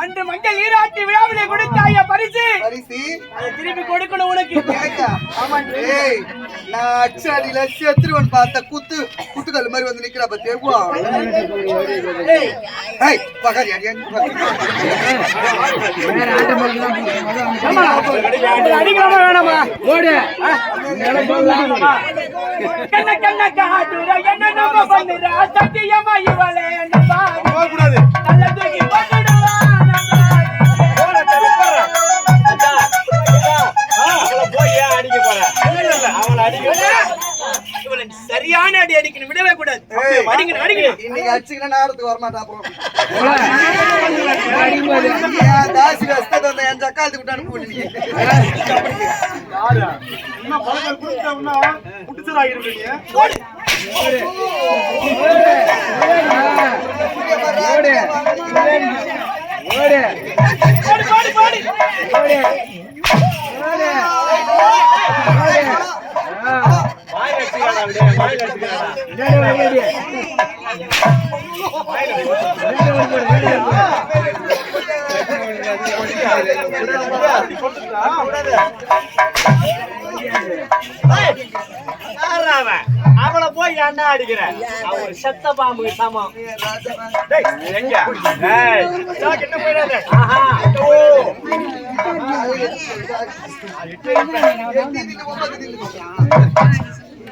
அன்று மஞ்சள் நீராட்டி விழாவிலே கொடுத்தாய பரிசு? பரிசு? அதை திருப்பி கொடுக்கணும் உனக்கு. கேக்கா ஏய் நான் அச்சாடியில செத்துருவன் பார்த்த குத்து குத்துக்கல் மாதிரி வந்து நிக்கிறா உங்களை அடிக்கலாமா வேணாமா கண்ண கண்ண காட்டுற என்ன நம்ம பண்ணுற? சத்தியமா இவளே என்ன பாரு. கூடாது இன்னைக்கு அடிச்சுக்கிற நேரத்துக்கு வரமாட்டா அப்புறம் தாசி என் சக்காலத்துக்கு விட்டு அனுப்புவீங்க ஓடு ஓடு ஓடு அவளை போய் ஏன்டா அடிக்கிற அவன் செத்த பாம்பு சமம் டேய், எங்க? டேய், போயிடாத. ஆஹா,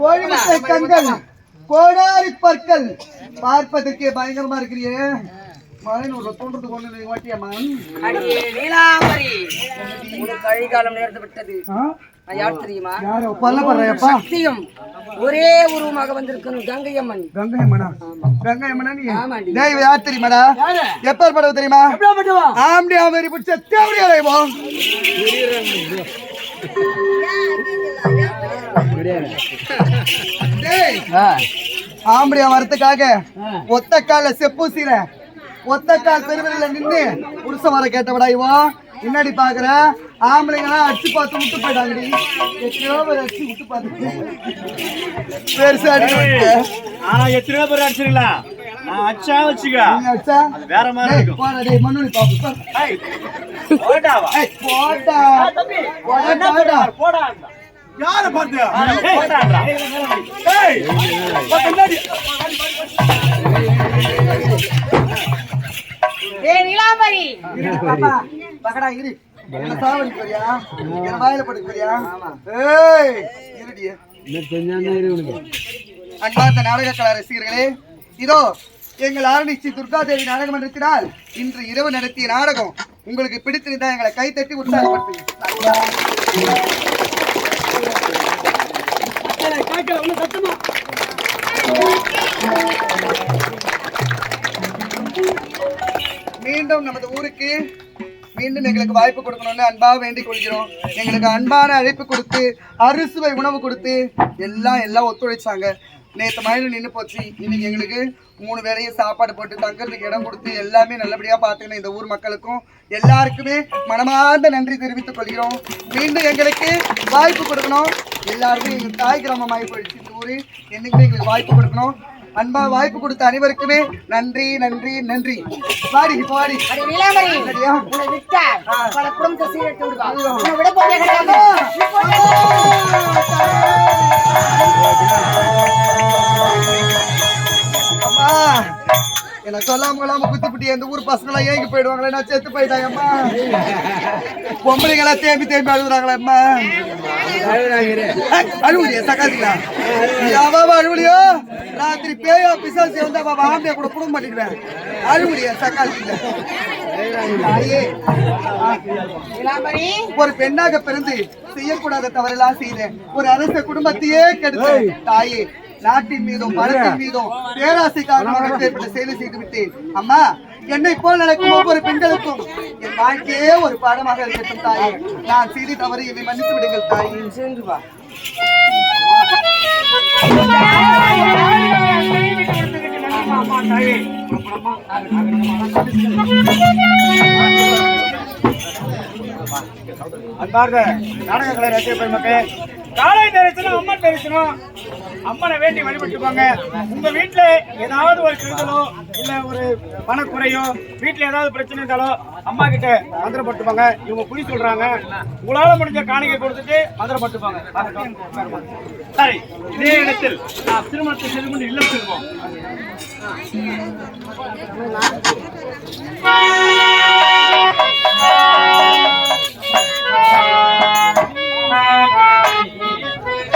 கோழிமுட்டை கண்கள் கோடாரி பற்கள். பார்ப்பதற்கே பயங்கரமா இருக்கிறியே. கழிகாலம் நேர்ந்து விட்டது. தெரியுமா? ஒரே உருவமாக வந்திருக்கணும் கங்கையம்மன். கங்கையம்மனா? கங்கையம்மனா யார் தெரியுமாடா? எப்ப படவு தெரியுமா? ஆம்டி ஆமரி பிடிச்ச தேவடி ஆம்படியா வரத்துக்காக ஒத்த கால செப்பூசிற ஒத்த கால் பெருவில நின்னு புருஷ வர கேட்டவடா இவன் முன்னாடி பாக்குற? ஆம்பளைங்களாம் அடிச்சு பார்த்து விட்டு போயிட்டாங்கடி. எத்தனையோ பேர் அடிச்சு விட்டு பார்த்து பெருசா அடி ஆனா எத்தனையோ பேர் அடிச்சிருக்கலாம் நான் அச்சா வச்சுக்க. அடிச்சா? வேற மாதிரி இருக்கும். டேய் பாப்பு போடா யார பார்த்து? நிலாபரி ஏய் இருடிய. அன்பார்ந்த நாடக கலா ரசிகர்களே இதோ எங்கள் ஆரணிச்சி துர்காதேவி நாடகம் மன்றத்தினால் இன்று இரவு நடத்திய நாடகம். உங்களுக்கு பிடித்திருந்தா எங்களை கைத்தட்டி உற்சாகப்படுத்துங்க. மீண்டும் நமது ஊருக்கு மீண்டும் எங்களுக்கு வாய்ப்பு கொடுக்கணும்னு அன்பாக வேண்டிக் கொள்கிறோம். எங்களுக்கு அன்பான அழைப்பு கொடுத்து அறுசுவை உணவு கொடுத்து எல்லாம் எல்லாம் ஒத்துழைச்சாங்க. நேற்று மழையில் நின்று போச்சு. இன்னைக்கு எங்களுக்கு மூணு வேளையும் சாப்பாடு போட்டு தங்கறதுக்கு இடம் கொடுத்து எல்லாமே நல்லபடியாக பார்த்துக்கணும் இந்த ஊர் மக்களுக்கும். எல்லாருக்குமே மனமார்ந்த நன்றி தெரிவித்துக் கொள்கிறோம். மீண்டும் எங்களுக்கு வாய்ப்பு கொடுக்கணும். எல்லாருமே எங்கள் தாய் கிராமமாகி போயிடுச்சு இந்த ஊர். என்னைக்குமே எங்களுக்கு வாய்ப்பு கொடுக்கணும். அன்பா வாய்ப்பு கொடுத்த அனைவருக்குமே நன்றி நன்றி நன்றி. பாடி பாடி அடி நீலாம்பரி சரியா? உன்னை விட்டா பல குடும்பத்தை சீரட்டு விடுவா சொல்லாம கொள்ளாம குத்தி பிட்டி எந்த ஊர் பசங்களாம் ஏங்கி போயிடுவாங்களே நான் செத்து போயிட்டாங்க அம்மா. பொம்பளைங்களா தேம்பி தேம்பி அழுகுறாங்களே அம்மா. அழுவுலியா சக்காத்திங்களா அவ அழுவுலியோ ராத்திரி பேயோ பிசாசி வந்து அவ ஆம்பியா கூட குடும்ப மாட்டிடுவேன் அழுவுலியா சக்காத்திங்களா தாயே. நீலாம்பரி ஒரு பெண்ணாக பிறந்து செய்யக்கூடாத தவறெல்லாம் செய்தேன். ஒரு அரச குடும்பத்தையே கெடுத்தேன். தாயே நாட்டின் மீதும் மரத்தின் மீதும் பேராசை காரணமாக செயலை செய்து விட்டேன். அம்மா என்னை போல் நடக்கும் ஒவ்வொரு பெண்களுக்கும் என் வாழ்க்கையே ஒரு பாடமாக இருக்கட்டும் தாயே. நான் செய்தி தவறு இதை மன்னித்து விடுங்கள் தாயே. அம்மா தாயே அன்பார்ந்த நாடக கலை ரசிக பெருமக்களே காலை தரிசனம் அம்மன் தரிசனம். அம்மனை வேண்டி வழிபட்டுக்கோங்க. உங்க வீட்டுல ஏதாவது ஒரு கெடுதலோ இல்ல ஒரு பணக்குறையோ வீட்டுல ஏதாவது பிரச்சனை இருந்தாலோ அம்மா கிட்ட மந்திரப்பட்டுப்பாங்க இவங்க புரி சொல்றாங்க. உங்களால முடிஞ்ச காணிக்கை கொடுத்துட்டு மந்திரப்பட்டுப்பாங்க சரி இதே இடத்தில் நான் திருமணத்தை செய்து கொண்டு இல்லம் செல்வோம்.